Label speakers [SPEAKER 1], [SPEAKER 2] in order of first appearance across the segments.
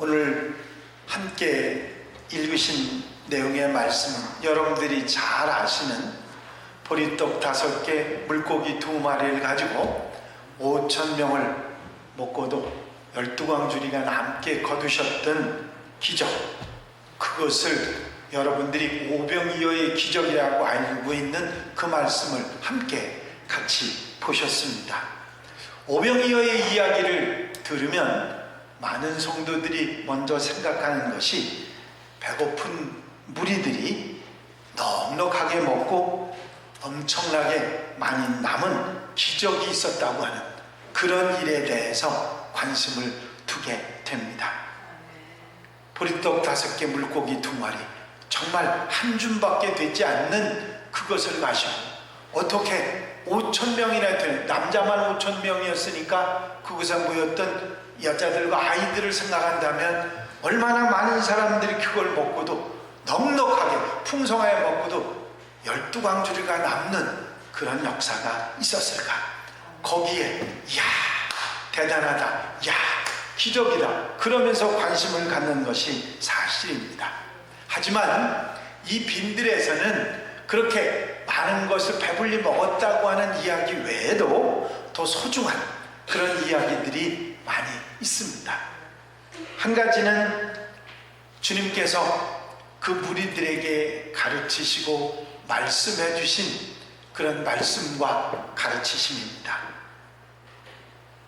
[SPEAKER 1] 오늘 함께 읽으신 내용의 말씀은 여러분들이 잘 아시는 보리떡 다섯 개, 물고기 두 마리를 가지고 오천 명을 먹고도 열두 광주리가 남게 거두셨던 기적 그것을 여러분들이 오병이어의 기적이라고 알고 있는 그 말씀을 함께 같이 보셨습니다. 오병이어의 이야기를 들으면 많은 성도들이 먼저 생각하는 것이 배고픈 무리들이 넉넉하게 먹고 엄청나게 많이 남은 기적이 있었다고 하는 그런 일에 대해서 관심을 두게 됩니다. 보리떡 다섯 개 물고기 두 마리 정말 한 줌밖에 되지 않는 그것을 가지고 어떻게 5천 명이나 되는 남자만 5천 명이었으니까 그곳에 모였던 여자들과 아이들을 생각한다면 얼마나 많은 사람들이 그걸 먹고도 넉넉하게 풍성하게 먹고도 열두 광주리가 남는 그런 역사가 있었을까? 거기에 야 대단하다 야 기적이다. 그러면서 관심을 갖는 것이 사실입니다. 하지만 이 빈들에서는 그렇게 많은 것을 배불리 먹었다고 하는 이야기 외에도 더 소중한 그런 이야기들이 많이 있습니다. 한 가지는 주님께서 그 무리들에게 가르치시고 말씀해 주신 그런 말씀과 가르치심입니다.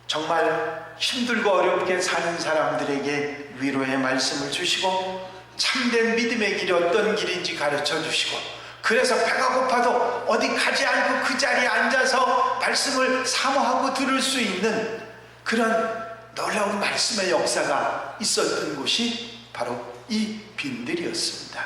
[SPEAKER 1] 정말 힘들고 어렵게 사는 사람들에게 위로의 말씀을 주시고 참된 믿음의 길이 어떤 길인지 가르쳐 주시고 그래서 배가 고파도 어디 가지 않고 그 자리에 앉아서 말씀을 사모하고 들을 수 있는 그런 놀라운 말씀의 역사가 있었던 곳이 바로 이 빈들이었습니다.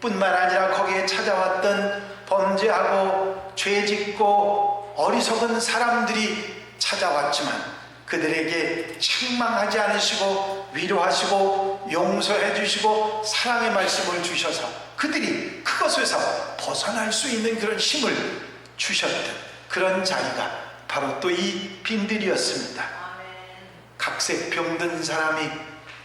[SPEAKER 1] 뿐만 아니라 거기에 찾아왔던 범죄하고 죄 짓고 어리석은 사람들이 찾아왔지만 그들에게 책망하지 않으시고 위로하시고 용서해 주시고 사랑의 말씀을 주셔서 그들이 그것에서 벗어날 수 있는 그런 힘을 주셨던 그런 자리가 바로 또 이 빈들이었습니다. 각색 병든 사람이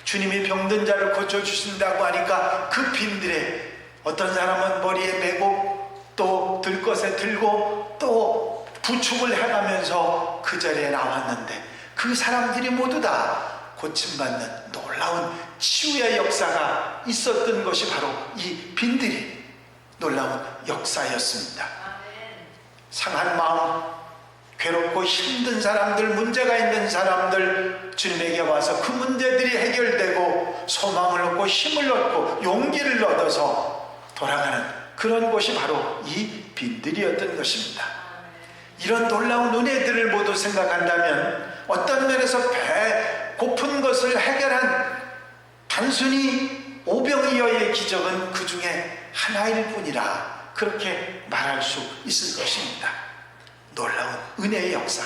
[SPEAKER 1] 주님이 병든 자를 고쳐주신다고 하니까 그 빈들에 어떤 사람은 머리에 메고 또 들 것에 들고 또 부축을 해가면서 그 자리에 나왔는데 그 사람들이 모두 다 고침받는 놀라운 치유의 역사가 있었던 것이 바로 이 빈들이 놀라운 역사였습니다. 상한 마음, 괴롭고 힘든 사람들, 문제가 있는 사람들 주님에게 와서 그 문제들이 해결되고 소망을 얻고 힘을 얻고 용기를 얻어서 돌아가는 그런 곳이 바로 이 빈들이었던 것입니다. 이런 놀라운 은혜들을 모두 생각한다면 어떤 면에서 배 고픈 것을 해결한 단순히 오병이어의 기적은 그 중에 하나일 뿐이라 그렇게 말할 수 있을 것입니다. 놀라운 은혜의 역사,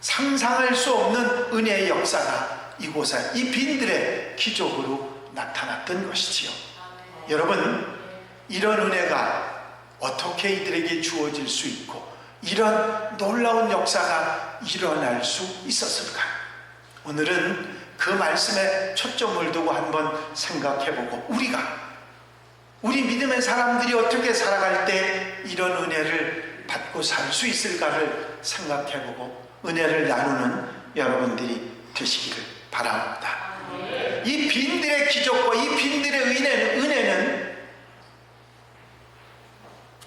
[SPEAKER 1] 상상할 수 없는 은혜의 역사가 이곳에 이 빈들의 기적으로 나타났던 것이지요. 여러분, 이런 은혜가 어떻게 이들에게 주어질 수 있고 이런 놀라운 역사가 일어날 수 있었을까? 오늘은 그 말씀에 초점을 두고 한번 생각해보고 우리가 우리 믿음의 사람들이 어떻게 살아갈 때 이런 은혜를 받고 살 수 있을까를 생각해보고 은혜를 나누는 여러분들이 되시기를 바랍니다. 이 빈들의 기적과 이 빈들의 은혜는, 은혜는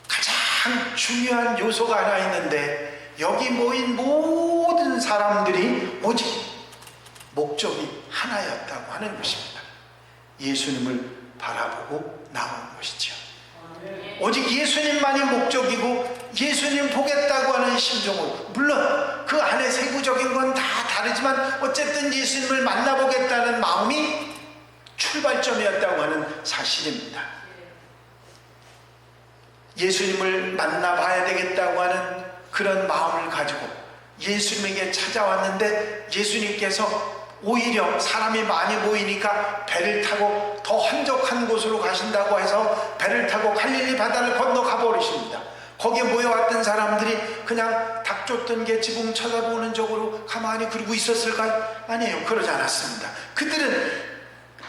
[SPEAKER 1] 가장 중요한 요소가 하나 있는데 여기 모인 모든 사람들이 오직 목적이 하나였다고 하는 것입니다. 예수님을 바라보고 나오는 것이죠. 오직 예수님만이 목적이고 예수님 보겠다고 하는 심정으로 물론 그 안에 세부적인 건 다 다르지만 어쨌든 예수님을 만나보겠다는 마음이 출발점이었다고 하는 사실입니다. 예수님을 만나봐야 되겠다고 하는 그런 마음을 가지고 예수님에게 찾아왔는데 예수님께서 오히려 사람이 많이 모이니까 배를 타고 더 한적한 곳으로 가신다고 해서 배를 타고 갈릴리 바다를 건너 가 버리십니다. 거기에 모여왔던 사람들이 그냥 닭 쫓던 게 지붕 쳐다보는 쪽으로 가만히 그러고 있었을까요? 아니에요. 그러지 않았습니다. 그들은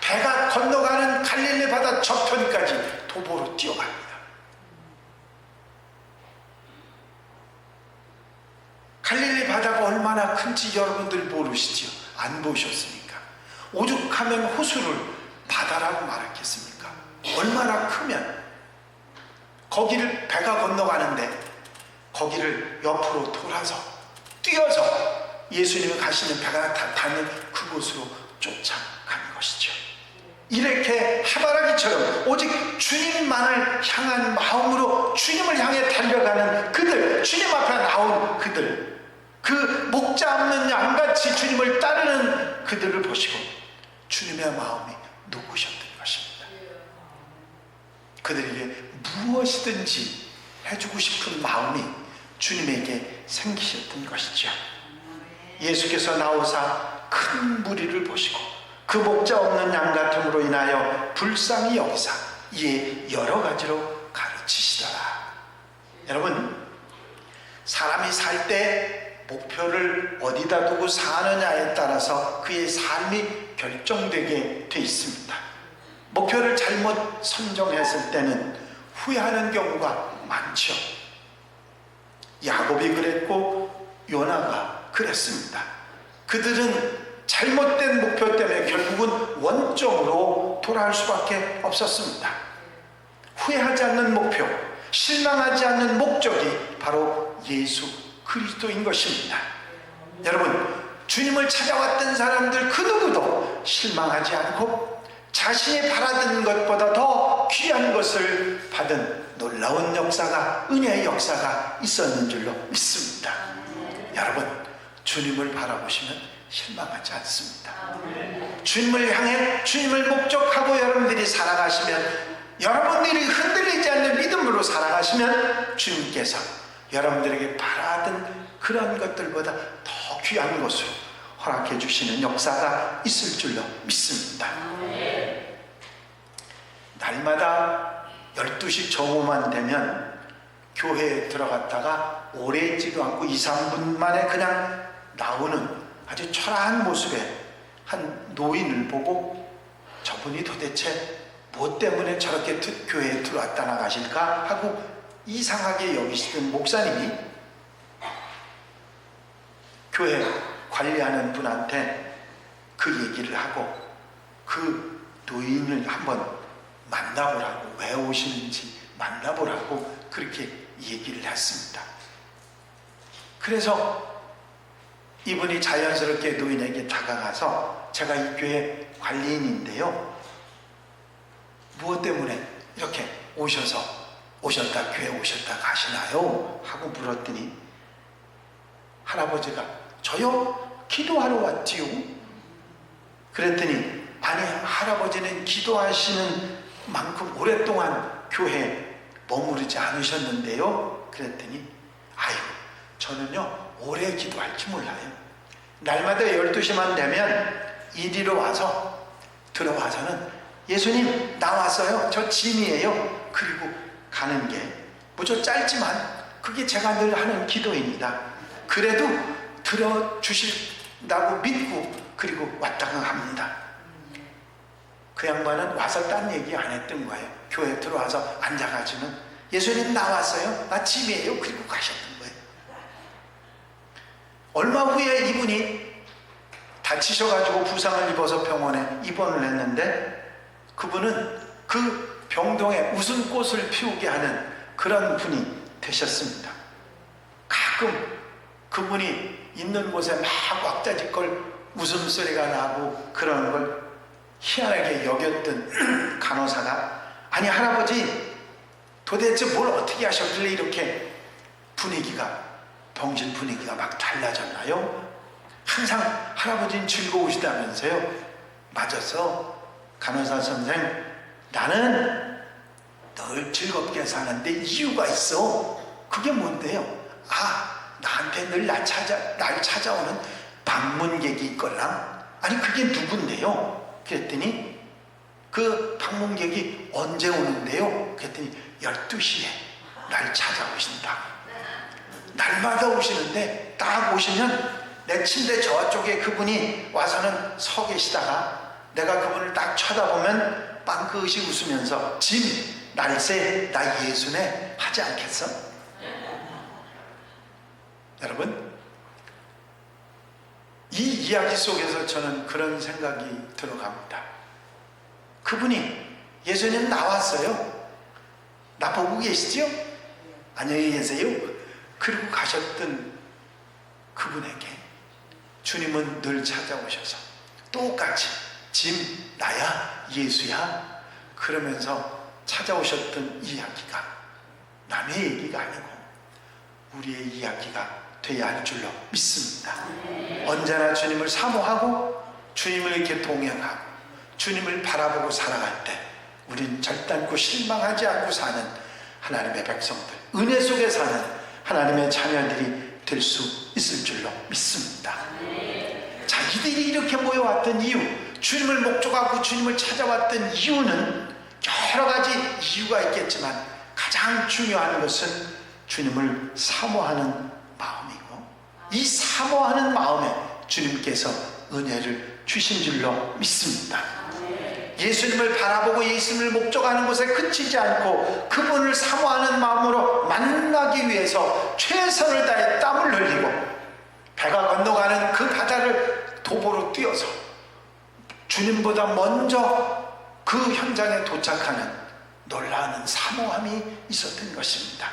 [SPEAKER 1] 배가 건너가는 갈릴리 바다 저편까지 도보로 뛰어갑니다. 갈릴리 바다가 얼마나 큰지 여러분들 모르시지요? 안 보셨으니까. 오죽하면 호수를 바다라고 말했겠습니까? 얼마나 크면 거기를 배가 건너가는데 거기를 옆으로 돌아서 뛰어서 예수님이 가시는 배가 다 닿는 그곳으로 쫓아간 것이죠. 이렇게 해바라기처럼 오직 주님만을 향한 마음으로 주님을 향해 달려가는 그들, 주님 앞에 나온 그들, 그 목자 없는 양같이 주님을 따르는 그들을 보시고 주님의 마음이 녹으셨던 것입니다. 그들에게 무엇이든지 해주고 싶은 마음이 주님에게 생기셨던 것이죠. 예수께서 나오사 큰 무리를 보시고 그 목자 없는 양 같음으로 인하여 불쌍히 여기사 이에 여러 가지로 가르치시더라. 여러분, 사람이 살 때 목표를 어디다 두고 사느냐에 따라서 그의 삶이 결정되게 돼 있습니다. 목표를 잘못 선정했을 때는 후회하는 경우가 많죠. 야곱이 그랬고 요나가 그랬습니다. 그들은 잘못된 목표 때문에 결국은 원점으로 돌아올 수밖에 없었습니다. 후회하지 않는 목표, 실망하지 않는 목적이 바로 예수 그리스도인 것입니다. 여러분, 주님을 찾아왔던 사람들 그 누구도 실망하지 않고 자신이 바라던 것보다 더 귀한 것을 받은 놀라운 역사가 은혜의 역사가 있었는 줄로 믿습니다. 여러분, 주님을 바라보시면 실망하지 않습니다. 주님을 향해 주님을 목적하고 여러분들이 살아가시면 여러분들이 흔들리지 않는 믿음으로 살아가시면 주님께서 여러분들에게 바라던 그런 것들보다 더 귀한 것으로 허락해 주시는 역사가 있을 줄로 믿습니다. 날마다 12시 정오만 되면 교회에 들어갔다가 오래 있지도 않고 2, 3분 만에 그냥 나오는 아주 초라한 모습의 한 노인을 보고 저분이 도대체 무엇 때문에 저렇게 드- 교회에 들어왔다 나가실까 하고 이상하게 여기시던 목사님이 교회 관리하는 분한테 그 얘기를 하고 그 노인을 한번 만나보라고 왜 오시는지 만나보라고 그렇게 얘기를 했습니다. 그래서 이분이 자연스럽게 노인에게 다가가서 제가 이 교회 관리인인데요. 무엇 때문에 이렇게 오셔서 오셨다 교회 오셨다 가시나요? 하고 물었더니 할아버지가 저요 기도하러 왔지요. 그랬더니 아니 할아버지는 기도하시는 만큼 오랫동안 교회에 머무르지 않으셨는데요. 그랬더니 아유 저는요 오래 기도할지 몰라요. 날마다 12시만 되면 이리로 와서 들어와서는 예수님 나왔어요. 저 짐이에요. 그리고 가는 게 무척 짧지만 그게 제가 늘 하는 기도입니다. 그래도 들어주신다고 믿고 그리고 왔다가 합니다. 그 양반은 와서 딴 얘기 안 했던 거예요. 교회 들어와서 앉아가지고는 예수님 나왔어요. 나 짐이에요. 그리고 가셨던 거예요. 얼마 후에 이분이 다치셔가지고 부상을 입어서 병원에 입원을 했는데 그분은 그 병동에 웃음꽃을 피우게 하는 그런 분이 되셨습니다. 가끔 그분이 있는 곳에 막 왁자지껄 웃음소리가 나고 그런 걸 희한하게 여겼던 간호사가 아니 할아버지 도대체 뭘 어떻게 하셨길래 이렇게 분위기가 병실 분위기가 막 달라졌나요? 항상 할아버지는 즐거우시다면서요? 맞아서 간호사 선생 나는 늘 즐겁게 사는데 이유가 있어. 그게 뭔데요? 아 나한테 늘 날 찾아 날 찾아오는 방문객이 있걸랑 아니 그게 누군데요? 그랬더니 그 방문객이 언제 오는데요? 그랬더니 12시에 날 찾아오신다. 날마다 오시는데 딱 오시면 내 침대 저쪽에 그분이 와서는 서 계시다가 내가 그분을 딱 쳐다보면 빵긋이 웃으면서 짐 날새 나 예수네 하지 않겠어? 여러분 이 이야기 속에서 저는 그런 생각이 들어갑니다. 그분이 예수님 나왔어요. 나 보고 계시죠? 안녕히 계세요. 그리고 가셨던 그분에게 주님은 늘 찾아오셔서 똑같이 짐 나야 예수야 그러면서 찾아오셨던 이야기가 남의 얘기가 아니고 우리의 이야기가 돼야 할 줄로 믿습니다. 언제나 주님을 사모하고 주님을 이렇게 동행하고 주님을 바라보고 살아갈 때 우린 절단코 실망하지 않고 사는 하나님의 백성들 은혜 속에 사는 하나님의 자녀들이 될 수 있을 줄로 믿습니다. 자기들이 이렇게 모여왔던 이유, 주님을 목적하고 주님을 찾아왔던 이유는 여러 가지 이유가 있겠지만 가장 중요한 것은 주님을 사모하는 이 사모하는 마음에 주님께서 은혜를 주신 줄로 믿습니다. 예수님을 바라보고 예수님을 목적하는 것에 그치지 않고 그분을 사모하는 마음으로 만나기 위해서 최선을 다해 땀을 흘리고 배가 건너가는 그 바다를 도보로 뛰어서 주님보다 먼저 그 현장에 도착하는 놀라운 사모함이 있었던 것입니다.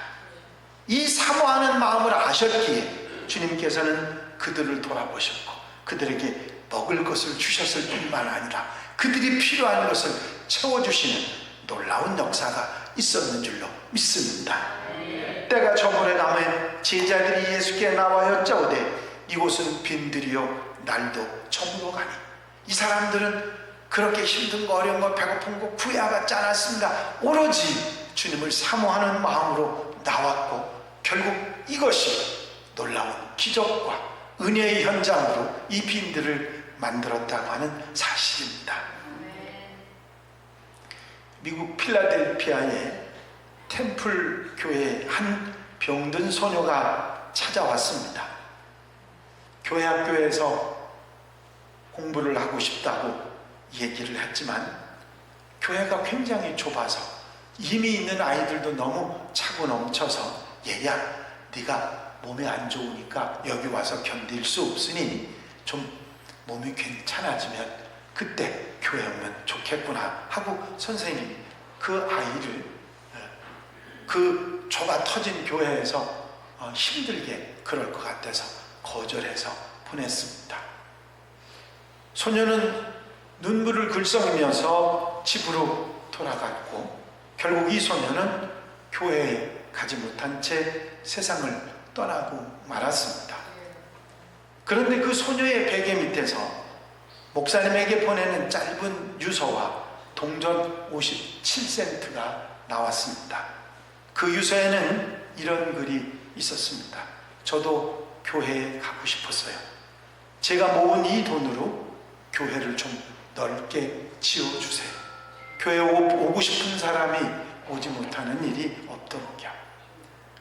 [SPEAKER 1] 이 사모하는 마음을 아셨기에 주님께서는 그들을 돌아보셨고 그들에게 먹을 것을 주셨을 뿐만 아니라 그들이 필요한 것을 채워주시는 놀라운 역사가 있었는 줄로 믿습니다. 때가 저물에 남에 제자들이 예수께 나와 여짜오되 이곳은 빈들이요 날도 저물어 가니 이 사람들은 그렇게 힘든 거 어려운 거 배고픈 거 구애받지 않았습니다. 오로지 주님을 사모하는 마음으로 나왔고 결국 이것이 놀라운 기적과 은혜의 현장으로 이 빈들을 만들었다고 하는 사실입니다. 미국 필라델피아의 템플 교회에 한 병든 소녀가 찾아왔습니다. 교회 학교에서 공부를 하고 싶다고 얘기를 했지만 교회가 굉장히 좁아서 이미 있는 아이들도 너무 차고 넘쳐서 얘야 네가 몸이 안 좋으니까 여기 와서 견딜 수 없으니 좀 몸이 괜찮아지면 그때 교회 오면 좋겠구나 하고 선생님이 그 아이를 그 좁아 터진 교회에서 어, 힘들게 그럴 것 같아서 거절해서 보냈습니다. 소녀는 눈물을 글썽이면서 집으로 돌아갔고 결국 이 소녀는 교회에 가지 못한 채 세상을 떠나고 말았습니다. 그런데 그 소녀의 베개 밑에서 목사님에게 보내는 짧은 유서와 동전 57센트가 나왔습니다. 그 유서에는 이런 글이 있었습니다. 저도 교회에 가고 싶었어요. 제가 모은 이 돈으로 교회를 좀 넓게 지어주세요. 교회 오고 싶은 사람이 오지 못하는 일이 없도록요.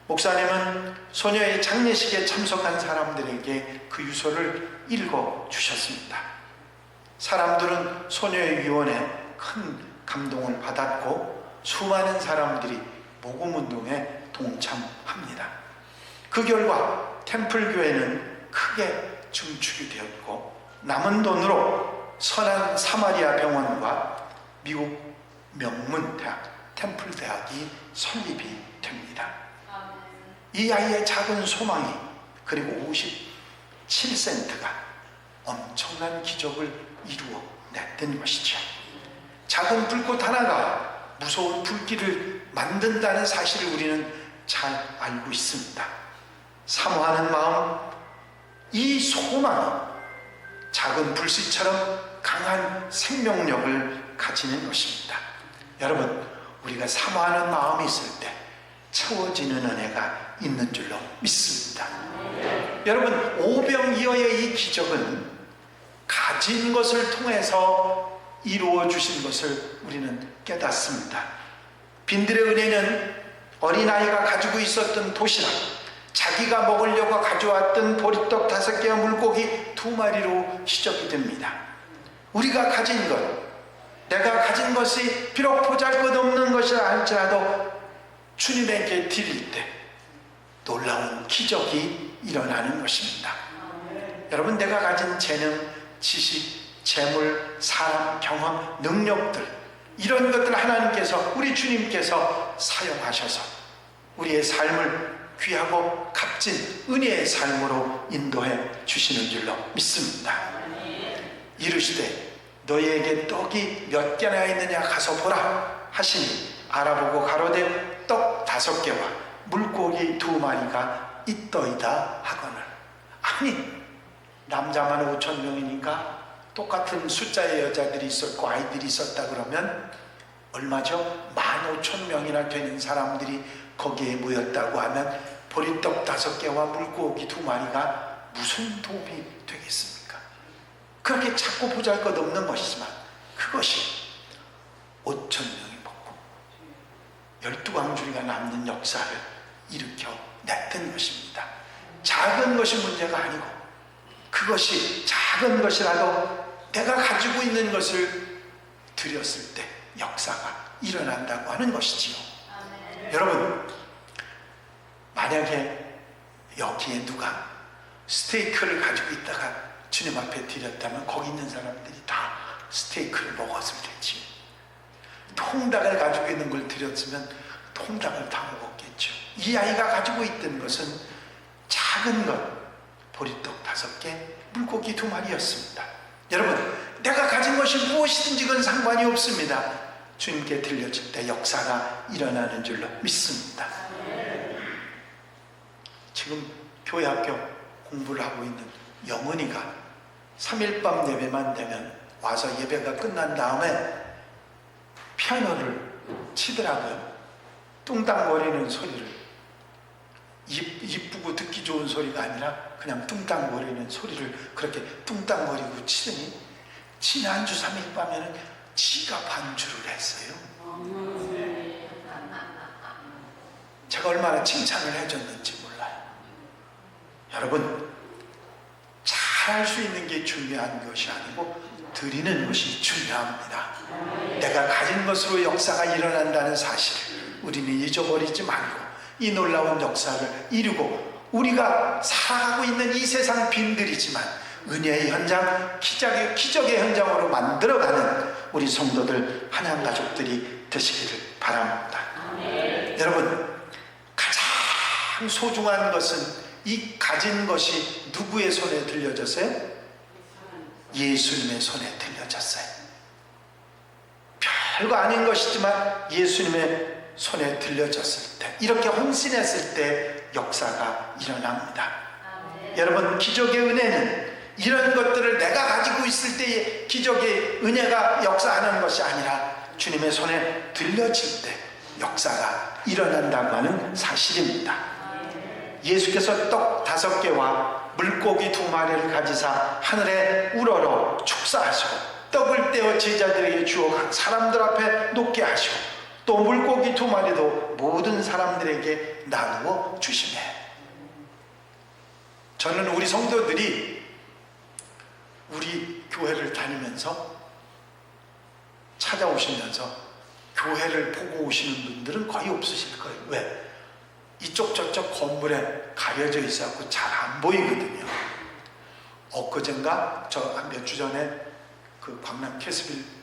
[SPEAKER 1] 목사님은 소녀의 장례식에 참석한 사람들에게 그 유서를 읽어 주셨습니다. 사람들은 소녀의 유언에 큰 감동을 받았고 수많은 사람들이 모금 운동에 동참합니다. 그 결과 템플 교회는 크게 증축이 되었고 남은 돈으로 선한 사마리아 병원과 미국 명문 대학 템플 대학이 설립이 됩니다. 이 아이의 작은 소망이 그리고 57센트가 엄청난 기적을 이루어 냈던 것이죠. 작은 불꽃 하나가 무서운 불길을 만든다는 사실을 우리는 잘 알고 있습니다. 사모하는 마음, 이 소망이 작은 불씨처럼 강한 생명력을 가지는 것입니다. 여러분, 우리가 사모하는 마음이 있을 때 채워지는 은혜가 있는 줄로 믿습니다. 여러분, 오병이어의 이 기적은 가진 것을 통해서 이루어 주신 것을 우리는 깨닫습니다. 빈들의 은혜는 어린아이가 가지고 있었던 도시락, 자기가 먹으려고 가져왔던 보리떡 다섯 개와 물고기 두 마리로 시작이 됩니다. 우리가 가진 것, 내가 가진 것이 비록 보잘 것 없는 것이라 할지라도 주님에게 드릴 때 놀라운 기적이 일어나는 것입니다. 여러분 내가 가진 재능, 지식, 재물, 사람, 경험, 능력들 이런 것들 하나님께서 우리 주님께서 사용하셔서 우리의 삶을 귀하고 값진 은혜의 삶으로 인도해 주시는 줄로 믿습니다. 이르시되 너희에게 떡이 몇 개나 있느냐 가서 보라 하시니 알아보고 가로되 떡 다섯 개와 물고기 두 마리가 있더이다 하거늘 아니 남자만 5천 명이니까 똑같은 숫자의 여자들이 있었고 아이들이 있었다 그러면 얼마죠? 만 5천 명이나 되는 사람들이 거기에 모였다고 하면 보리떡 다섯 개와 물고기 두 마리가 무슨 도움이 되겠습니까? 그렇게 자꾸 보잘 것 없는 것이지만 그것이 5천 명이 먹고 열두 광주리가 남는 역사를 일으켜 냈던 것입니다. 작은 것이 문제가 아니고 그것이 작은 것이라도 내가 가지고 있는 것을 드렸을 때 역사가 일어난다고 하는 것이지요. 여러분, 만약에 여기에 누가 스테이크를 가지고 있다가 주님 앞에 드렸다면 거기 있는 사람들이 다 스테이크를 먹었으면 됐지. 통닭을 가지고 있는 걸 드렸으면 통닭을 다 먹었겠죠. 이 아이가 가지고 있던 것은 작은 것, 보리떡 다섯 개, 물고기 두 마리였습니다. 여러분, 내가 가진 것이 무엇이든지 그건 상관이 없습니다. 주님께 들려질 때 역사가 일어나는 줄로 믿습니다. 지금 교회 학교 공부를 하고 있는 영은이가 3일 밤 예배만 되면 와서 예배가 끝난 다음에 피아노를 치더라고요. 뚱땅거리는 소리를. 이- 이쁘고 듣기 좋은 소리가 아니라 그냥 뚱땅거리는 소리를 그렇게 뚱땅거리고 치더니 지난주 3일 밤에는 지가 반주를 했어요. 제가 얼마나 칭찬을 해줬는지 몰라요. 여러분, 잘할 수 있는 게 중요한 것이 아니고 드리는 것이 중요합니다. 내가 가진 것으로 역사가 일어난다는 사실을 우리는 잊어버리지 말고 이 놀라운 역사를 이루고 우리가 살아가고 있는 이 세상 빈들이지만 은혜의 현장, 기적의, 기적의 현장으로 만들어가는 우리 성도들 한양 가족들이 되시기를 바랍니다. 여러분 가장 소중한 것은 이 가진 것이 누구의 손에 들려졌어요? 예수님의 손에 들려졌어요. 별거 아닌 것이지만 예수님의 손에 들려졌을 때 이렇게 헌신했을 때 역사가 일어납니다. 여러분 기적의 은혜는 이런 것들을 내가 가지고 있을 때의 기적의 은혜가 역사하는 것이 아니라 주님의 손에 들려질 때 역사가 일어난다고 하는 사실입니다. 예수께서 떡 다섯 개와 물고기 두 마리를 가지사 하늘에 우러러 축사하시고 떡을 떼어 제자들에게 주어 사람들 앞에 놓게 하시고 또 물고기 두 마리도 모든 사람들에게 나누어 주시네. 저는 우리 성도들이 우리 교회를 다니면서 찾아오시면서 교회를 보고 오시는 분들은 거의 없으실 거예요. 왜? 이쪽 저쪽 건물에 가려져 있어갖고 잘 안 보이거든요. 엊그젠가 저몇주 전에 그 광남 캐스빌 그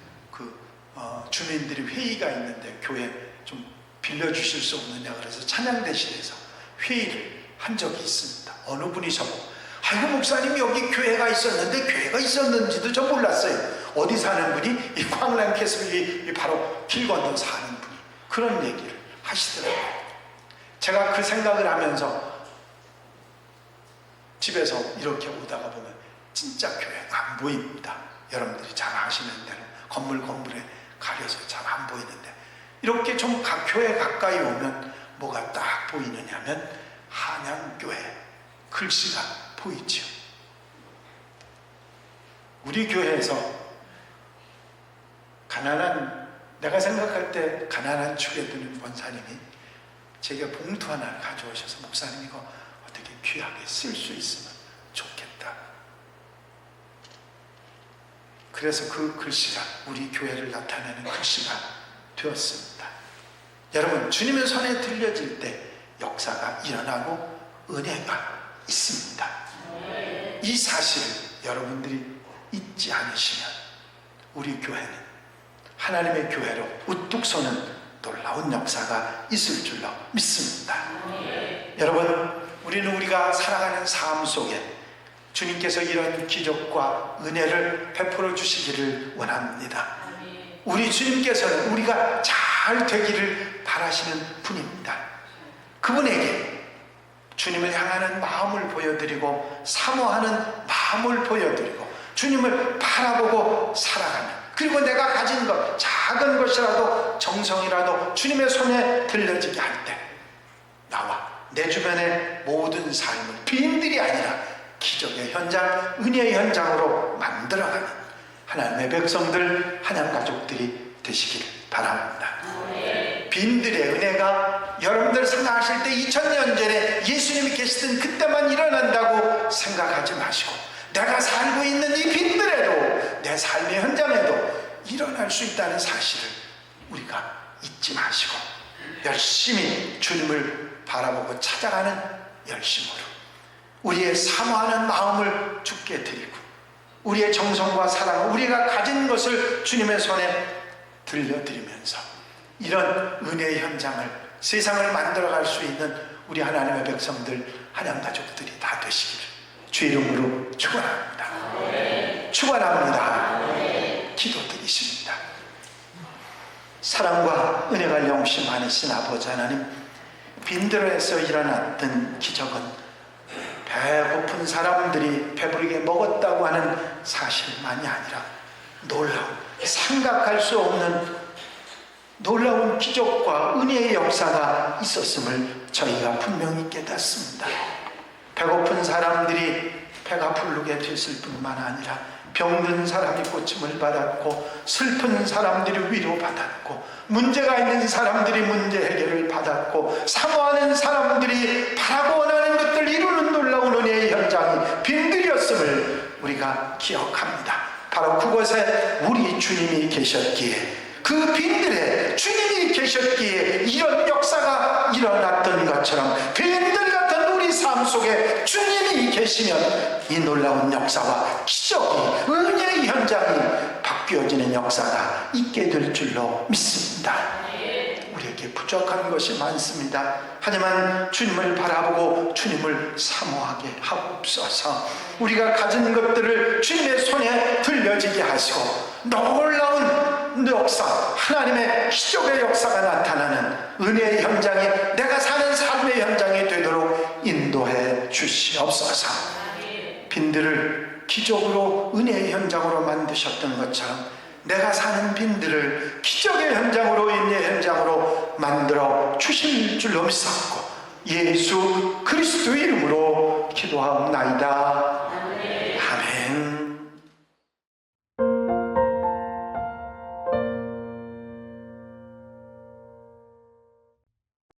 [SPEAKER 1] 어, 주민들이 회의가 있는데 교회 좀 빌려주실 수 없느냐 그래서 찬양대실에서 회의를 한 적이 있습니다. 어느 분이 저보고 아이고 목사님 여기 교회가 있었는데 교회가 있었는지도 저 몰랐어요. 어디 사는 분이 이 광남 캐스빌이 바로 길 건너 사는 분이 그런 얘기를 하시더라고요. 제가 그 생각을 하면서 집에서 이렇게 오다가 보면 진짜 교회가 안 보입니다. 여러분들이 잘 아시는 대로 건물 건물에 가려서 잘 안 보이는데 이렇게 좀각 교회 가까이 오면 뭐가 딱 보이느냐면 한양교회 글씨가 보이죠. 우리 교회에서 가난한 내가 생각할 때 가난한 축에 드는 권사님이 제게 봉투 하나 가져오셔서 목사님 이거 어떻게 귀하게 쓸 수 있으면 좋겠다. 그래서 그 글씨가 우리 교회를 나타내는 글씨가 되었습니다. 여러분, 주님의 손에 들려질 때 역사가 일어나고 은혜가 있습니다. 이 사실을 여러분들이 잊지 않으시면 우리 교회는 하나님의 교회로 우뚝 서는 놀라운 역사가 있을 줄로 믿습니다. 여러분, 우리는 우리가 살아가는 삶 속에 주님께서 이런 기적과 은혜를 베풀어 주시기를 원합니다. 우리 주님께서는 우리가 잘 되기를 바라시는 분입니다. 그분에게 주님을 향하는 마음을 보여드리고 사모하는 마음을 보여드리고 주님을 바라보고 살아가는 그리고 내가 가진 것 작은 것이라도 정성이라도 주님의 손에 들려지게 할 때 나와 내 주변의 모든 삶을 빈들이 아니라 기적의 현장, 은혜의 현장으로 만들어가는 하나님의 백성들, 하나님 가족들이 되시길 바랍니다. 빈들의 은혜가 여러분들 생각하실 때 2000년 전에 예수님이 계시던 그때만 일어난다고 생각하지 마시고 내가 살고 있는 이 빈들에도 내 삶의 현장에도 일어날 수 있다는 사실을 우리가 잊지 마시고 열심히 주님을 바라보고 찾아가는 열심으로 우리의 사모하는 마음을 주께 드리고 우리의 정성과 사랑, 우리가 가진 것을 주님의 손에 들려드리면서 이런 은혜의 현장을 세상을 만들어갈 수 있는 우리 하나님의 백성들, 하나님 가족들이 다 되시기를 주 이름으로 축원합니다. 축원합니다. 기도드리십니다. 사랑과 은혜가 영시 많으신 아버지 하나님, 빈들에서 일어났던 기적은 배고픈 사람들이 배부르게 먹었다고 하는 사실만이 아니라 놀라운 생각할 수 없는 놀라운 기적과 은혜의 역사가 있었음을 저희가 분명히 깨닫습니다. 배고픈 사람들이 배가 부르게 됐을 뿐만 아니라 병든 사람이 고침을 받았고 슬픈 사람들이 위로받았고 문제가 있는 사람들이 문제 해결을 받았고 사모하는 사람들이 바라고 원하는 것들 이루는 놀라운 은혜의 현장이 빈들이었음을 우리가 기억합니다. 바로 그곳에 우리 주님이 계셨기에 그 빈들에 주님이 계셨기에 이런 역사가 일어났던 것처럼 빈들 우리 삶 속에 주님이 계시면 이 놀라운 역사와 기적이 은혜의 현장이 바뀌어지는 역사가 있게 될 줄로 믿습니다. 우리에게 부족한 것이 많습니다. 하지만 주님을 바라보고 주님을 사모하게 하옵소서. 우리가 가진 것들을 주님의 손에 들려지게 하시고 놀라운 역사, 하나님의 기적의 역사가 나타나는 은혜의 현장이 내가 사는 삶의 현장이 되도록 인도해 주시옵소서. 빈들을 기적으로 은혜의 현장으로 만드셨던 것처럼 내가 사는 빈들을 기적의 현장으로 은혜의 현장으로 만들어 주실 줄로 믿사옵고 예수 그리스도 이름으로 기도하옵나이다.